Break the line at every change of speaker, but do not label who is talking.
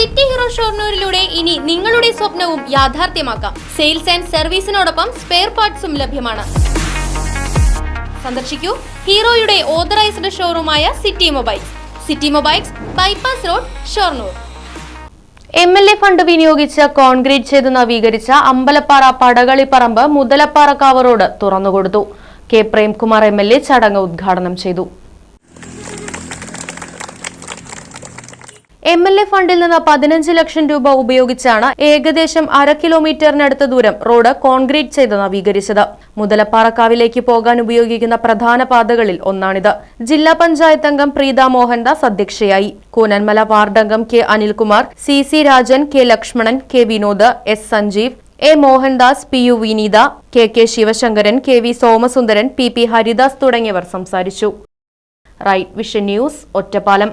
City hero ഷോർണൂരിലൂടെ ഇനി നിങ്ങളുടെ സ്വപ്നവും യാഥാർത്ഥ്യമാക്കാം. സെയിൽസ് ആൻഡ് സർവീസിനോടൊപ്പം സ്പെയർ പാർട്സും ലഭ്യമാണ്. സന്ദർശിക്കൂ ഹീറോയുടെ authorized ഷോറൂമായ city mobiles. City mobiles bypass road Shoranur. M L A fund വിനിയോഗിച്ച് concrete ചെയ്ത് നവീകരിച്ച Ambalappara Padakalipparambu Muthalapparakavu road തുറന്നുകൊടുത്തു. K Premkumar M L A ചടങ്ങ് ഉദ്ഘാടനം ചെയ്തു. എം എൽ എ ഫണ്ടിൽ നിന്ന് പതിനഞ്ച് ലക്ഷം രൂപ ഉപയോഗിച്ചാണ് ഏകദേശം അര കിലോമീറ്ററിനടുത്ത ദൂരം റോഡ് കോൺക്രീറ്റ് ചെയ്ത് നവീകരിച്ചത്. മുതലപ്പാറക്കാവിലേക്ക് പോകാൻ ഉപയോഗിക്കുന്ന പ്രധാന പാതകളിൽ ഒന്നാണിത്. ജില്ലാ പഞ്ചായത്ത് അംഗം പ്രീത മോഹൻദാസ് അധ്യക്ഷയായി. Koonanmala വാർഡംഗം K Anilkumar C C Rajan K Lakshmanan K Vinod S Sanjeev A Mohandas P U Vineetha K K Sivasankaran K V Somasundaran P P Haridas തുടങ്ങിയവർ സംസാരിച്ചു. Right vision news Ottapalam.